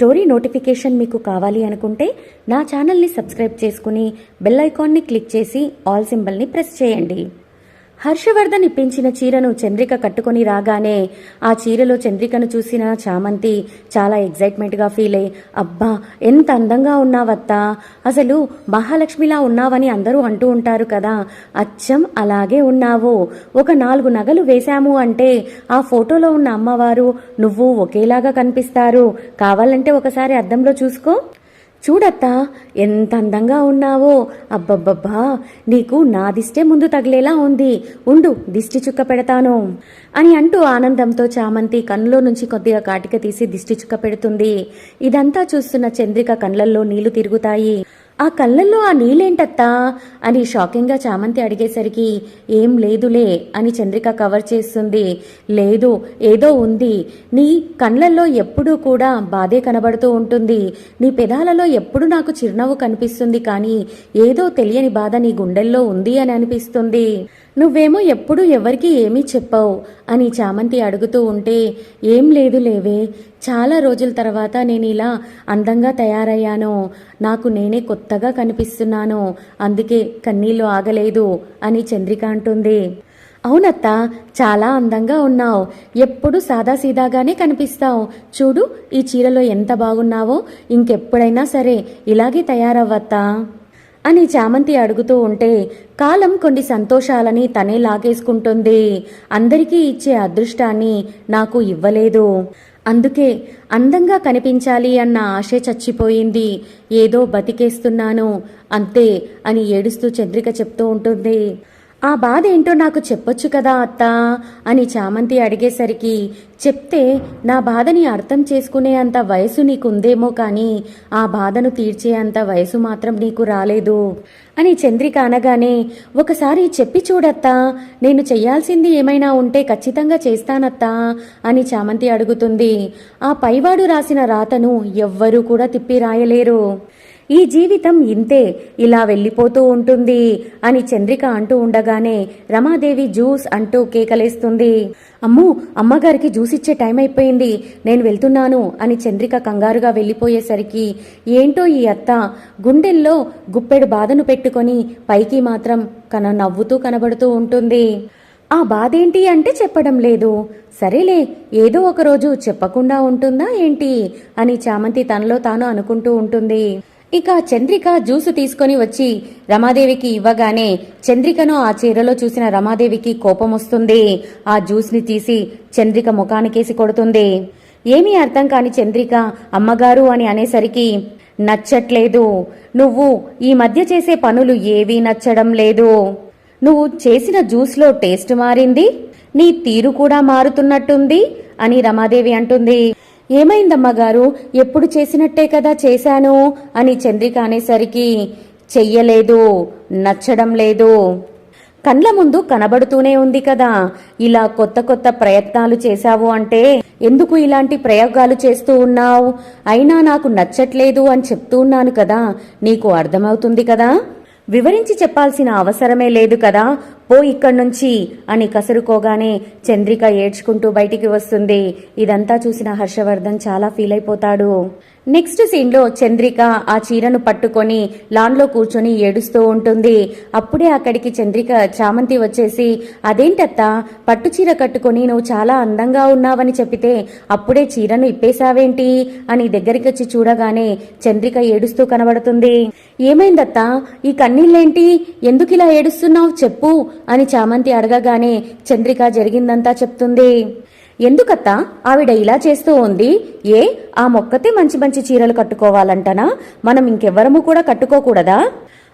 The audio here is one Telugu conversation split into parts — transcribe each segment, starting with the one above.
స్టోరీ నోటిఫికేషన్ మీకు కావాలి అనుకుంటే నా ఛానల్ని సబ్స్క్రైబ్ చేసుకుని బెల్ ఐకాన్ని క్లిక్ చేసి ఆల్ సింబల్ని ప్రెస్ చేయండి. హర్షవర్ధన్ ఇప్పించిన చీరను చంద్రిక కట్టుకొని రాగానే ఆ చీరలో చంద్రికను చూసిన చామంతి చాలా ఎగ్జైట్మెంట్గా ఫీల్ అయ్యి అబ్బా ఎంత అందంగా ఉన్నావత్తా. అసలు మహాలక్ష్మిలా ఉన్నావని అందరూ అంటూ ఉంటారు కదా. అచ్చం అలాగే ఉన్నావు. ఒక నాలుగు నగలు వేశాము అంటే ఆ ఫోటోలో ఉన్న అమ్మవారు నువ్వు ఒకేలాగా కనిపిస్తారు. కావాలంటే ఒకసారి అద్దంలో చూసుకో. చూడత్తా ఎంత అందంగా ఉన్నావో. అబ్బబ్బబ్బా నీకు నా దిష్టే ముందు తగిలేలా ఉంది. ఉండు దిష్టి చుక్క పెడతాను. అని అంటూ ఆనందంతో చామంతి కన్నులో నుంచి కొద్దిగా కాటిక తీసి దిష్టి చుక్క పెడుతుంది. ఇదంతా చూస్తున్న చంద్రిక కళ్ళల్లో నీళ్ళు తిరుగుతాయి. ఆ కళ్ళల్లో ఆ నీళ్ళేంటత్తా? అని షాకింగ్గా చామంతి అడిగేసరికి ఏం లేదులే అని చంద్రిక కవర్ చేస్తుంది. లేదు ఏదో ఉంది. నీ కళ్ళల్లో ఎప్పుడూ కూడా బాధే కనబడుతూ ఉంటుంది. నీ పెదాలలో ఎప్పుడు నాకు చిరునవ్వు కనిపిస్తుంది కానీ ఏదో తెలియని బాధ నీ గుండెల్లో ఉంది అని అనిపిస్తుంది. నువ్వేమో ఎప్పుడు ఎవరికి ఏమీ చెప్పవు అని చామంతి అడుగుతూ ఉంటే ఏం లేదు లేవే. చాలా రోజుల తర్వాత నేను ఇలా అందంగా తయారయ్యాను. నాకు నేనే కొత్తగా కనిపిస్తున్నాను. అందుకే కన్నీళ్ళు ఆగలేదు అని చంద్రిక అంటుంది. అవునత్త చాలా అందంగా ఉన్నావు. ఎప్పుడు సాదాసీదాగానే కనిపిస్తావు. చూడు ఈ చీరలో ఎంత బాగున్నావో. ఇంకెప్పుడైనా సరే ఇలాగే తయారవ్వత్తా. అని చామంతి అడుగుతూ ఉంటే కాలం కొన్ని సంతోషాలని తనే లాగేసుకుంటుంది. అందరికీ ఇచ్చే అదృష్టాన్ని నాకు ఇవ్వలేదు. అందుకే అందంగా కనిపించాలి అన్న ఆశే చచ్చిపోయింది. ఏదో బతికేస్తున్నాను అంతే అని ఏడుస్తూ చంద్రిక చెప్తూ ఉంటుంది. ఆ బాధ ఏంటో నాకు చెప్పొచ్చు కదా అత్తా అని చామంతి అడిగేసరికి చెప్తే నా బాధని అర్థం చేసుకునే అంత వయసు నీకుందేమో కానీ ఆ బాధను తీర్చే అంత వయసు మాత్రం నీకు రాలేదు. అని చంద్రిక అనగానే ఒకసారి చెప్పి చూడత్తా నేను చెయ్యాల్సింది ఏమైనా ఉంటే ఖచ్చితంగా చేస్తానత్తా అని చామంతి అడుగుతుంది. ఆ పైవాడు రాసిన రాతను ఎవ్వరూ కూడా తిప్పి రాయలేరు. ఈ జీవితం ఇంతే ఇలా వెళ్ళిపోతూ ఉంటుంది అని చంద్రిక అంటూ ఉండగానే రమాదేవి జ్యూస్ అంటూ కేకలేస్తుంది. అమ్ము అమ్మగారికి జ్యూస్ ఇచ్చే టైం అయిపోయింది. నేను వెళ్తున్నాను అని చంద్రిక కంగారుగా వెళ్ళిపోయేసరికి ఏంటో ఈ అత్త? గుండెల్లో గుప్పెడు బాధను పెట్టుకొని పైకి మాత్రం కన నవ్వుతూ కనబడుతూ ఉంటుంది. ఆ బాధేంటి అంటే చెప్పడం లేదు. సరేలే ఏదో ఒకరోజు చెప్పకుండా ఉంటుందా ఏంటి? అని చామంతి తనలో తాను అనుకుంటూ ఉంటుంది. ఇక చంద్రిక జ్యూసు తీసుకొని వచ్చి రమాదేవికి ఇవ్వగానే చంద్రికను ఆ చీరలో చూసిన రమాదేవికి కోపం వస్తుంది. ఆ జ్యూస్ని తీసి చంద్రిక ముఖానికేసి కొడుతుంది. ఏమీ అర్థం కాని చంద్రిక అమ్మగారు అని అనేసరికి నచ్చట్లేదు. నువ్వు ఈ మధ్య చేసే పనులు ఏవీ నచ్చడం లేదు. నువ్వు చేసిన జ్యూస్లో టేస్ట్ మారింది. నీ తీరు కూడా మారుతున్నట్టుంది అని రమాదేవి అంటుంది. ఏమైందమ్మా గారు? ఎప్పుడు చేసినట్టే కదా చేశాను? అని చంద్రిక అనేసరికి చెయ్యలేదు నచ్చడం లేదు. కండ్ల ముందు కనబడుతూనే ఉంది కదా. ఇలా కొత్త కొత్త ప్రయత్నాలు చేశావు అంటే ఎందుకు ఇలాంటి ప్రయోగాలు చేస్తూ ఉన్నావు? అయినా నాకు నచ్చట్లేదు అని చెప్తూ ఉన్నాను కదా. నీకు అర్థమవుతుంది కదా? వివరించి చెప్పాల్సిన అవసరమే లేదు కదా. పో ఇక్కడి నుంచి అని కసురుకోగానే చంద్రిక ఏడ్చుకుంటూ బయటికి వస్తుంది. ఇదంతా చూసిన హర్షవర్ధన్ చాలా ఫీల్ అయిపోతాడు. నెక్స్ట్ సీన్లో చంద్రిక ఆ చీరను పట్టుకొని లాన్లో కూర్చొని ఏడుస్తూ ఉంటుంది. అప్పుడే అక్కడికి చంద్రిక చామంతి వచ్చేసి అదేంటత్తా? పట్టు చీర కట్టుకొని నువ్వు చాలా అందంగా ఉన్నావని చెప్పితే అప్పుడే చీరను ఇప్పేశావేంటి? అని దగ్గరికి వచ్చి చూడగానే చంద్రిక ఏడుస్తూ కనబడుతుంది. ఏమైందత్తా? ఈ కన్నీళ్ళేంటి? ఎందుకు ఇలా ఏడుస్తున్నావు? చెప్పు అని చామంతి అడగగానే చంద్రిక జరిగిందంతా చెప్తుంది. ఎందుకత్తా? ఆవిడ ఇలా చేస్తూ ఉంది. ఏ? ఆ మొక్కతే మంచి మంచి చీరలు కట్టుకోవాలంటనా? మనం ఇంకెవ్వరము కూడా కట్టుకోకూడదా?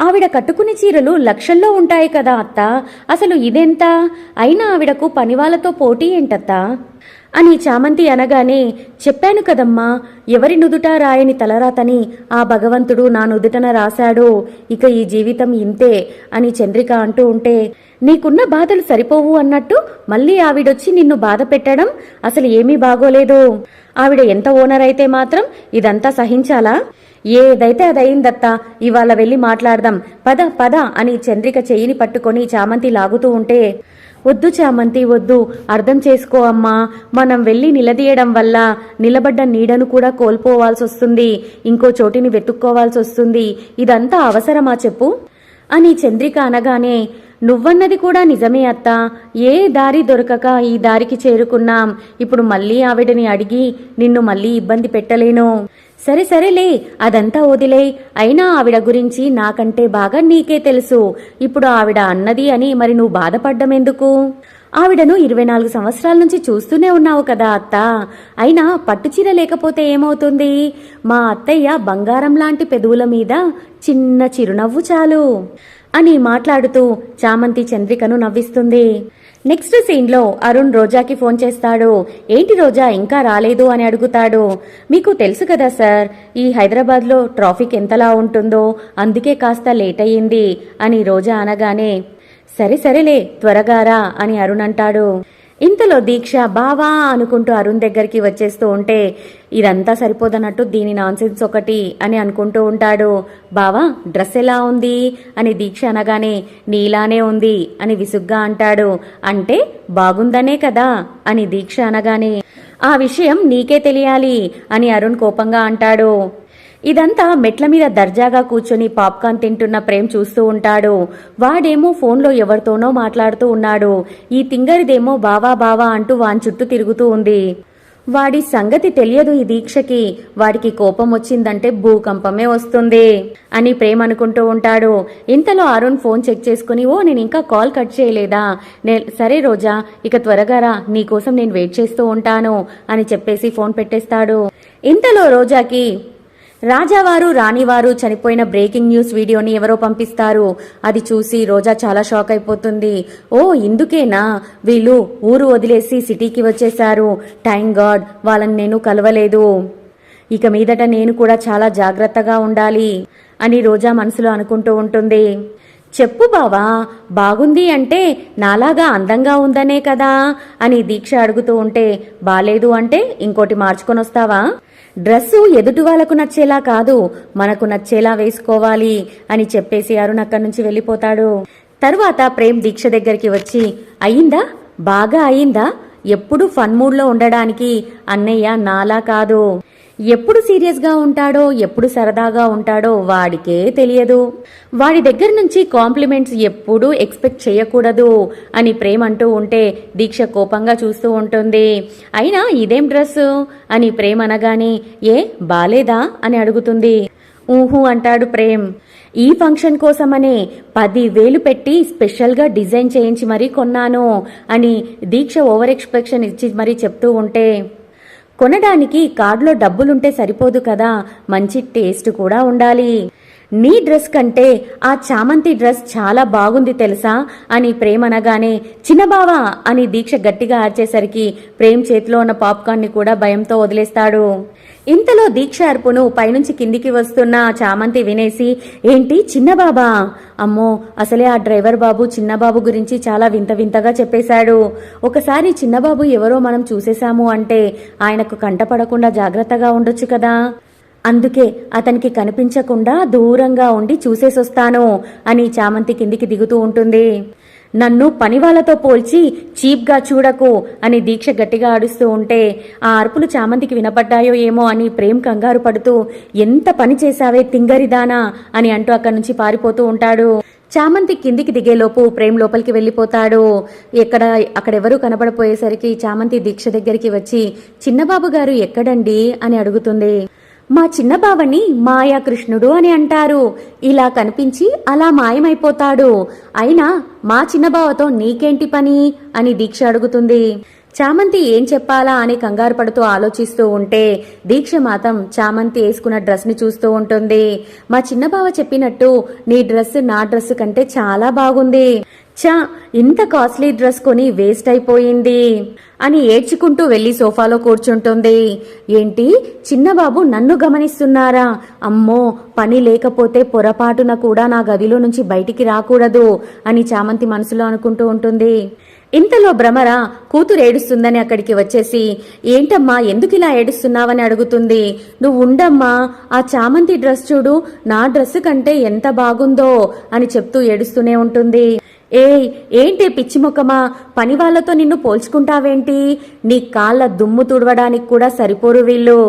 ఆవిడ కట్టుకునే చీరలు లక్షల్లో ఉంటాయి కదా అత్త. అసలు ఇదెంత? అయినా ఆవిడకు పనివాళ్ళతో పోటీ ఏంటత్తా? అని చామంతి అనగానే చెప్పాను కదమ్మా ఎవరి నుదుట రాయని తలరాతని ఆ భగవంతుడు నా నుదుటన రాశాడో ఇక ఈ జీవితం ఇంతే అని చంద్రిక అంటూ ఉంటే నీకున్న బాధలు సరిపోవు అన్నట్టు మళ్ళీ ఆవిడొచ్చి నిన్ను బాధ పెట్టడం అసలు ఏమీ బాగోలేదు. ఆవిడ ఎంత ఓనర్ అయితే మాత్రం ఇదంతా సహించాలా? ఏదైతే అదయిందత్తా ఇవాళ వెళ్ళి మాట్లాడదాం పద పద అని చంద్రిక చెయ్యిని పట్టుకొని చామంతి లాగుతూ ఉంటే వద్దు చామంతి వద్దు. అర్థం చేసుకో అమ్మా. మనం వెళ్ళి నిలదీయడం వల్ల నిలబడ్డ నీడను కూడా కోల్పోవాల్సి వస్తుంది ఇంకో చోటిని వెతుక్కోవాల్సి వస్తుంది ఇదంతా అవసరమా చెప్పు? అని చంద్రిక అనగానే నువ్వన్నది కూడా నిజమే అత్త. ఏ దారి దొరకక ఈ దారికి చేరుకున్నాం. ఇప్పుడు మళ్ళీ ఆవిడని అడిగి నిన్ను మళ్ళీ ఇబ్బంది పెట్టలేను. సరే సరేలే అదంతా వదిలే అయినా ఆవిడ గురించి నాకంటే బాగా నీకే తెలుసు. ఇప్పుడు ఆవిడ అన్నది అని మరి నువ్వు బాధపడ్డం ఎందుకు ఆవిడను ఇరవై నాలుగు సంవత్సరాల నుంచి చూస్తూనే ఉన్నావు కదా అత్త. అయినా పట్టుచీర లేకపోతే ఏమవుతుంది? మా అత్తయ్య బంగారం లాంటి పెదవుల మీద చిన్న చిరునవ్వు చాలు అని మాట్లాడుతూ చామంతి చంద్రికను నవ్విస్తుంది. నెక్స్ట్ సీన్లో అరుణ్ రోజాకి ఫోన్ చేస్తాడు. ఏంటి రోజా ఇంకా రాలేదు అని అడుగుతాడు. మీకు తెలుసు కదా సార్ ఈ హైదరాబాద్లో ట్రాఫిక్ ఎంతలా ఉంటుందో అందుకే కాస్త లేట్ అయ్యింది అని రోజా అనగానే సరే సరేలే త్వరగా రా అని అరుణ్ అంటాడు. ఇంతలో దీక్ష బావా అనుకుంటూ అరుణ్ దగ్గరికి వచ్చేస్తూ ఉంటే ఇదంతా సరిపోదన్నట్టు దీని నాన్సెన్స్ ఒకటి అని అనుకుంటూ ఉంటాడు. బావా డ్రెస్ ఎలా ఉంది? అని దీక్ష అనగానే నీలానే ఉంది అని విసుగ్గా అంటాడు. అంటే బాగుందనే కదా అని దీక్ష అనగానే ఆ విషయం నీకే తెలియాలి అని అరుణ్ కోపంగా అంటాడు. ఇదంతా మెట్ల మీద దర్జాగా కూర్చొని పాప్కార్న్ తింటున్న ప్రేమ్ చూస్తూ ఉంటాడు. వాడేమో ఫోన్లో ఎవరితోనో మాట్లాడుతూ ఉన్నాడు. ఈ తింగరిదేమో బావా బావా అంటూ వాని చుట్టూ తిరుగుతూ ఉంది. వాడి సంగతి తెలియదు ఈ దీక్షకి. వాడికి కోపం వచ్చిందంటే భూకంపమే వస్తుంది అని ప్రేమ్ అనుకుంటూ ఉంటాడు. ఇంతలో అరుణ్ ఫోన్ చెక్ చేసుకుని ఓ నేను ఇంకా కాల్ కట్ చేయలేదా? నే సరే రోజా ఇక త్వరగా రా నీకోసం నేను వెయిట్ చేస్తూ ఉంటాను అని చెప్పేసి ఫోన్ పెట్టేస్తాడు. ఇంతలో రోజాకి రాజావారు రాణివారు చనిపోయిన బ్రేకింగ్ న్యూస్ వీడియోని ఎవరో పంపిస్తారు. అది చూసి రోజా చాలా షాక్ అయిపోతుంది. ఓ ఇందుకేనా? వీళ్ళు ఊరు వదిలేసి సిటీకి వచ్చేశారు. టైం గాడ్ వాళ్ళని నేను కలవలేదు. ఇక మీదట నేను కూడా చాలా జాగ్రత్తగా ఉండాలి అని రోజా మనసులో అనుకుంటూ ఉంటుంది. చెప్పు బావా బాగుంది అంటే నాలాగా అందంగా ఉందనే కదా అని దీక్ష అడుగుతూ ఉంటే బాలేదు అంటే ఇంకోటి మార్చుకొని వస్తావా డ్రెస్సు ఎదుటి వాళ్ళకు నచ్చేలా కాదు మనకు నచ్చేలా వేసుకోవాలి అని చెప్పేసి అరుణ్ అక్కడి నుంచి వెళ్ళిపోతాడు. తరువాత ప్రేమ్ దీక్ష దగ్గరికి వచ్చి అయిందా బాగా అయిందా ఎప్పుడు ఫన్ మూడ్లో ఉండడానికి అన్నయ్య నాలా కాదు. ఎప్పుడు సీరియస్గా ఉంటాడో ఎప్పుడు సరదాగా ఉంటాడో వాడికే తెలియదు. వాడి దగ్గర నుంచి కాంప్లిమెంట్స్ ఎప్పుడూ ఎక్స్పెక్ట్ చేయకూడదు అని ప్రేమ్ అంటూ ఉంటే దీక్ష కోపంగా చూస్తూ ఉంటుంది. అయినా ఇదేం డ్రెస్ అని ప్రేమ్ అనగానే ఏ బాలేదా? అని అడుగుతుంది. ఊహు అంటాడు ప్రేమ్. ఈ ఫంక్షన్ కోసమనే పది వేలు పెట్టి స్పెషల్గా డిజైన్ చేయించి మరీ కొన్నాను అని దీక్ష ఓవర్ ఎక్స్పెక్షన్ ఇచ్చి మరీ చెప్తూ ఉంటే కొనడానికి కార్డులో డబ్బులుంటే సరిపోదు కదా. మంచి టేస్ట్ కూడా ఉండాలి. నీ డ్రెస్ కంటే ఆ చామంతి డ్రెస్ చాలా బాగుంది తెలుసా? అని ప్రేమ్ అనగానే చిన్నబావా అని దీక్ష గట్టిగా ఆర్చేసరికి ప్రేమ్ చేతిలో ఉన్న పాప్కార్న్ని కూడా భయంతో వదిలేస్తాడు. ఇంతలో దీక్ష అర్పును పైనుంచి కిందికి వస్తున్న చామంతి వినేసి ఏంటి చిన్నబాబా అమ్మో అసలే ఆ డ్రైవర్ బాబు చిన్నబాబు గురించి చాలా వింత వింతగా చెప్పేశాడు. ఒకసారి చిన్నబాబు ఎవరో మనం చూసేశాము అంటే ఆయనకు కంటపడకుండా జాగ్రత్తగా ఉండొచ్చు కదా? అందుకే అతనికి కనిపించకుండా దూరంగా ఉండి చూసేసొస్తాను అని చామంతి కిందికి దిగుతూ ఉంటుంది. నన్ను పనివాళ్ళతో పోల్చి చీప్గా చూడకు అని దీక్ష గట్టిగా ఆడుస్తూ ఉంటే ఆ అరుపులు చామంతికి వినపడ్డాయో ఏమో అని ప్రేమ్ కంగారు పడుతూ ఎంత పని చేశావే తింగరిదానా? అని అంటూ అక్కడి నుంచి పారిపోతూ ఉంటాడు. చామంతి కిందికి దిగేలోపు ప్రేమ్ లోపలికి వెళ్ళిపోతాడు. ఎక్కడ అక్కడెవరూ కనబడపోయేసరికి చామంతి దీక్ష దగ్గరికి వచ్చి చిన్నబాబు గారు ఎక్కడండి? అని అడుగుతుంది. మా చిన్న బావని మాయా కృష్ణుడు అని అంటారు. ఇలా కనిపించి అలా మాయమైపోతాడు. అయినా మా చిన్న బావతో నీకేంటి పని? అని దీక్ష అడుగుతుంది. చామంతి ఏం చెప్పాలా అని కంగారు పడుతూ ఆలోచిస్తూ ఉంటే దీక్ష మాత్రం చామంతి వేసుకున్న డ్రెస్ని చూస్తూ ఉంటుంది. మా చిన్న బావ చెప్పినట్టు నీ డ్రెస్ నా డ్రెస్ కంటే చాలా బాగుంది. చా ఇంత కాస్ట్లీ డ్రెస్ కొని వేస్ట్ అయిపోయింది అని ఏడ్చుకుంటూ వెళ్ళి సోఫాలో కూర్చుంటుంది. ఏంటి? చిన్నబాబు నన్ను గమనిస్తున్నారా? అమ్మో పని లేకపోతే పొరపాటున కూడా నా గదిలో నుంచి బయటికి రాకూడదు అని చామంతి మనసులో అనుకుంటూ ఉంటుంది. ఇంతలో భ్రమర కూతురు ఏడుస్తుందని అక్కడికి వచ్చేసి ఏంటమ్మా ఎందుకు ఇలా ఏడుస్తున్నావని అడుగుతుంది? నువ్వు ఉండమ్మా ఆ చామంతి డ్రెస్ చూడు నా డ్రెస్ కంటే ఎంత బాగుందో అని చెప్తూ ఏడుస్తూనే ఉంటుంది. ఏయ్ ఏంటి పిచ్చి ముఖమా? పని వాళ్ళతో నిన్ను పోల్చుకుంటావేంటి? నీ కాళ్ళ దుమ్ము తుడవడానికి కూడా సరిపోరు వీళ్ళు.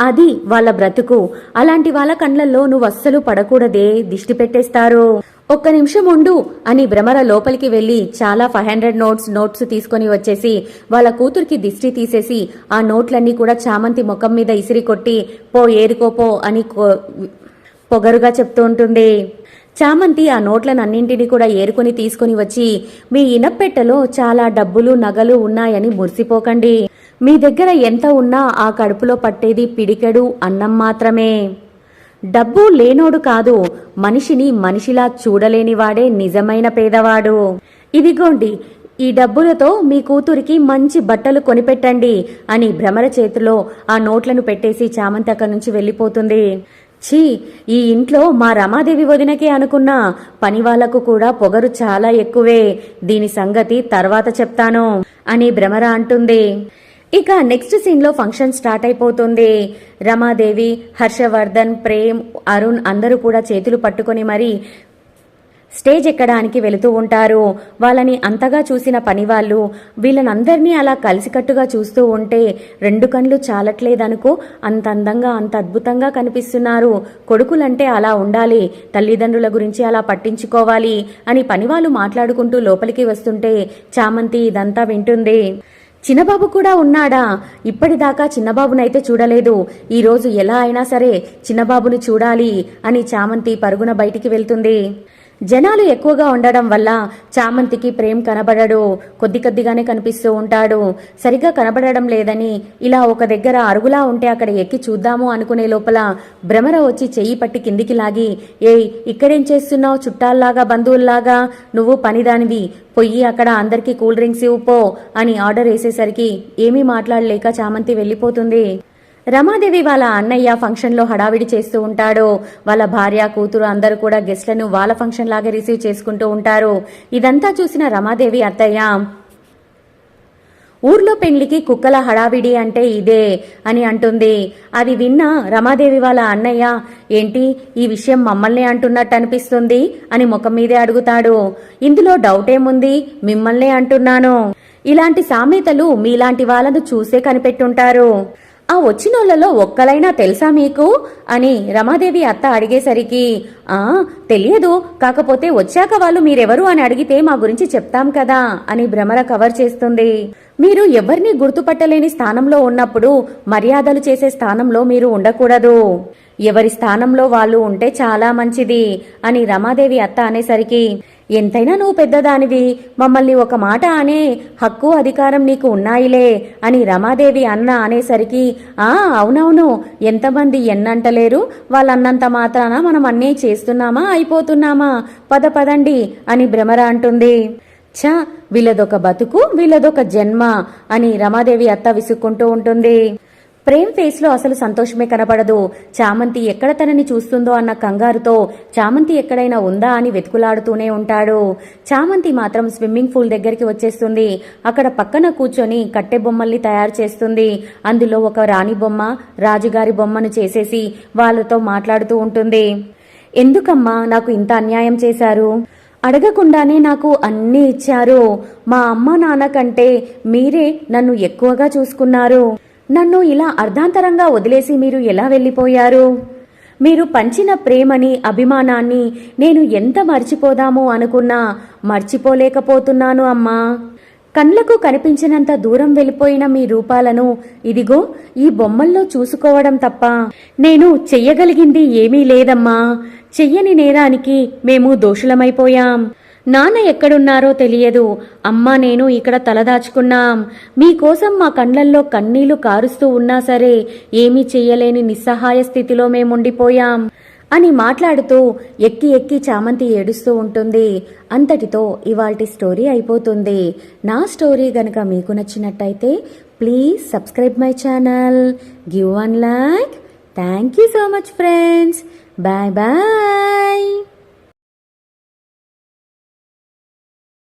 అది వాళ్ళ బ్రతుకు. అలాంటి వాళ్ళ కండ్లల్లో నువ్వు అస్సలు పడకూడదే. దిష్టి పెట్టేస్తారు. ఒక్క నిమిషం ఉండు అని భ్రమర లోపలికి వెళ్ళి చాలా ఫైవ్ హండ్రెడ్ నోట్స్ నోట్స్ తీసుకొని వచ్చేసి వాళ్ళ కూతురికి దిష్టి తీసేసి ఆ నోట్లన్నీ కూడా చామంతి ముఖం మీద ఇసిరి కొట్టి పో ఏరుకోపో అని పొగరుగా చెప్తూ ఉంటుంది. చామంతి ఆ నోట్లనన్నింటినీ కూడా ఏరుకొని తీసుకొని వచ్చి మీ ఇనప్పెట్టెలో చాలా డబ్బులు నగలు ఉన్నాయని మురిసిపోకండి. మీ దగ్గర ఎంత ఉన్నా ఆ కడుపులో పట్టేది పిడికెడు అన్నం మాత్రమే. డబ్బు లేనోడు కాదు మనిషిని మనిషిలా చూడలేనివాడే నిజమైన పేదవాడు. ఇదిగోండి ఈ డబ్బులతో మీ కూతురికి మంచి బట్టలు కొనిపెట్టండి అని భ్రమర చేతిలో ఆ నోట్లను పెట్టేసి చామంతి అక్కడి నుంచి వెళ్ళిపోతుంది. ఛీ ఈ ఇంట్లో మా రమాదేవి వదినకే అనుకున్నా పని వాళ్ళకు కూడా పొగరు చాలా ఎక్కువే. దీని సంగతి తర్వాత చెప్తాను అని భ్రమర అంటుంది. ఇక నెక్స్ట్ సీన్లో ఫంక్షన్ స్టార్ట్ అయిపోతుంది. రమాదేవి హర్షవర్ధన్ ప్రేమ్ అరుణ్ అందరూ కూడా చేతులు పట్టుకొని మరి స్టేజ్ ఎక్కడానికి వెళుతూ ఉంటారు. వాళ్ళని అంతగా చూసిన పనివాళ్ళు వీళ్ళనందరినీ అలా కలిసికట్టుగా చూస్తూ ఉంటే రెండు కళ్ళు చాలట్లేదనుకో అంత అందంగా అంత అద్భుతంగా కనిపిస్తున్నారు. కొడుకులంటే అలా ఉండాలి. తల్లిదండ్రుల గురించి అలా పట్టించుకోవాలి అని పనివాళ్ళు మాట్లాడుకుంటూ లోపలికి వస్తుంటే చామంతి ఇదంతా వింటుంది. చిన్నబాబు కూడా ఉన్నాడా? ఇప్పటిదాకా చిన్నబాబునైతే చూడలేదు. ఈరోజు ఎలా అయినా సరే చిన్నబాబుని చూడాలి అని చామంతి పరుగున బయటికి వెళ్తుంది. జనాలు ఎక్కువగా ఉండడం వల్ల చామంతికి ప్రేమ్ కనబడడు కొద్ది కొద్దిగానే కనిపిస్తూ ఉంటాడు. సరిగ్గా కనబడడం లేదని ఇలా ఒక దగ్గర అరుగులా ఉంటే అక్కడ ఎక్కి చూద్దాము అనుకునే లోపల భ్రమర వచ్చి చెయ్యి పట్టి కిందికి లాగి ఏయ్ ఇక్కడేం చేస్తున్నావు? చుట్టాల్లాగా బంధువుల్లాగా? నువ్వు పనిదానివి. పొయ్యి అక్కడ అందరికీ కూల్ డ్రింక్స్ ఇవ్వు పో అని ఆర్డర్ వేసేసరికి ఏమీ మాట్లాడలేక చామంతి వెళ్ళిపోతుంది. రమాదేవి వాళ్ళ అన్నయ్య ఫంక్షన్లో హడావిడి చేస్తూ ఉంటాడు. వాళ్ళ భార్య కూతురు అందరూ కూడా గెస్ట్లను వాళ్ళ ఫంక్షన్ లాగా రిసీవ్ చేసుకుంటూ ఉంటారు. ఇదంతా చూసిన రమాదేవి అత్తయ్య ఊర్లో పెళ్ళికి కుక్కల హడావిడి అంటే ఇదే అని అంటుంది. అది విన్న రమాదేవి వాళ్ళ అన్నయ్య ఏంటి ఈ విషయం మమ్మల్ని అంటున్నట్టు అనిపిస్తుంది? అని ముఖం మీదే అడుగుతాడు. ఇందులో డౌట్ ఏముంది? మిమ్మల్నే అంటున్నాను. ఇలాంటి సామెతలు మీలాంటి వాళ్ళను చూసే కనిపెట్టుంటారు. ఆ వచ్చినోళ్ళలో ఒక్కలైనా తెలుసా మీకు? అని రమాదేవి అత్త అడిగేసరికి ఆ తెలియదు. కాకపోతే వచ్చాక వాళ్ళు మీరెవరు అని అడిగితే మా గురించి చెప్తాం కదా అని భ్రమర కవర్ చేస్తుంది. మీరు ఎవరిని గుర్తుపట్టలేని స్థానంలో ఉన్నప్పుడు మర్యాదలు చేసే స్థానంలో మీరు ఉండకూడదు. ఎవరి స్థానంలో వాళ్ళు ఉంటే చాలా మంచిది అని రమాదేవి అత్త అనేసరికి ఎంతైనా నువ్వు పెద్దదానివి. మమ్మల్ని ఒక మాట అనే హక్కు అధికారం నీకు ఉన్నాయిలే అని రమాదేవి అన్న అనేసరికి ఆ అవునవును ఎంతమంది ఎన్నంటలేరు. వాళ్ళన్నంత మాత్రాన మనం అన్నీ చేస్తున్నామా అయిపోతున్నామా? పద పదండి అని భ్రమర అంటుంది. ఛ వీళ్ళదొక బతుకు వీళ్ళదొక జన్మ అని రమాదేవి అత్త విసుక్కుంటూ ఉంటుంది. ప్రేమ్ ఫేస్లో అసలు సంతోషమే కనపడదు చామంతి ఎక్కడ తనని చూస్తుందో అన్న కంగారుతో చామంతి ఎక్కడైనా ఉందా అని వెతుకులాడుతూనే ఉంటాడు. చామంతి మాత్రం స్విమ్మింగ్ పూల్ దగ్గరికి వచ్చేస్తుంది. అక్కడ పక్కన కూర్చొని కట్టె బొమ్మల్ని తయారు చేస్తుంది. అందులో ఒక రాణి బొమ్మ రాజుగారి బొమ్మను చేసేసి వాళ్ళతో మాట్లాడుతూ ఉంటుంది. ఎందుకమ్మా నాకు ఇంత అన్యాయం చేశారు? అడగకుండానే నాకు అన్నీ ఇచ్చారు. మా అమ్మ నాన్న కంటే మీరే నన్ను ఎక్కువగా చూసుకున్నారు. నన్ను ఇలా అర్ధాంతరంగా వదిలేసి మీరు ఎలా వెళ్ళిపోయారు? మీరు పంచిన ప్రేమని అభిమానాన్ని నేను ఎంత మర్చిపోదామో అనుకున్నా మర్చిపోలేకపోతున్నాను అమ్మా. కళ్ళకు కనిపించినంత దూరం వెళ్ళిపోయిన మీ రూపాలను ఇదిగో ఈ బొమ్మల్లో చూసుకోవడం తప్ప నేను చెయ్యగలిగింది ఏమీ లేదమ్మా. చెయ్యని నేరానికి మేము దోషులమైపోయాం. నాన్న ఎక్కడున్నారో తెలియదు. అమ్మ నేను ఇక్కడ తలదాచుకున్నాం మీకోసం మా కండ్లల్లో కన్నీళ్ళు కారుస్తూ ఉన్నా సరే ఏమీ చెయ్యలేని నిస్సహాయ స్థితిలో మేముండిపోయాం అని మాట్లాడుతూ ఎక్కి ఎక్కి చామంతి ఏడుస్తూ ఉంటుంది. అంతటితో ఇవాల్టి స్టోరీ అయిపోతుంది. నా స్టోరీ గనక మీకు నచ్చినట్టయితే please subscribe my channel. Give one like. Thank you so much friends. Bye bye.